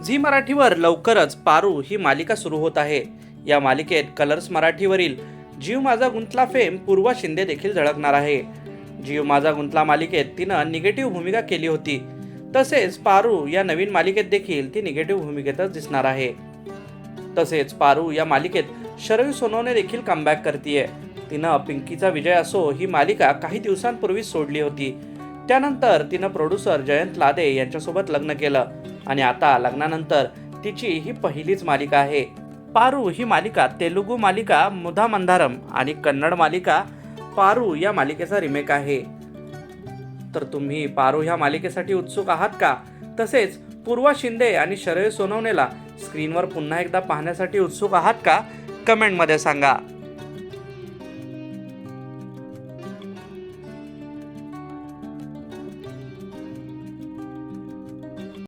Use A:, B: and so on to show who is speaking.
A: Zee मराठीवर लवकरच पारू ही मालिका सुरू होत आहे. या मालिकेत कलर्स मराठीवरील जीव माझा गुंतला फेम पूर्वा शिंदे देखील झळकणार आहे. जीव माझा गुंतला मालिकेत तिनं निगेटिव्ह भूमिका केली होती. तसेच पारू या नवीन मालिकेत देखील ती निगेटिव्ह भूमिकेतच दिसणार आहे. तसेच पारू या मालिकेत शरयू सोनवणे देखील कमबॅक करतीये. तिनं पिंकीचा विजय असो ही मालिका काही दिवसांपूर्वी सोडली होती. त्यानंतर तिनं प्रोड्युसर जयंत लादे यांच्यासोबत लग्न केलं. आणि आता लग्नानंतर तिची ही पहिलीच मालिका आहे. पारू ही मालिका तेलुगू मालिका मुधा मंधारम आणि कन्नड मालिका पारू या मालिकेचा रिमेक आहे. तर तुम्ही पारू ह्या मालिकेसाठी उत्सुक आहात का? तसेच पूर्वा शिंदे आणि शरय सोनवणेला स्क्रीनवर पुन्हा एकदा पाहण्यासाठी उत्सुक आहात का? कमेंटमध्ये सांगा.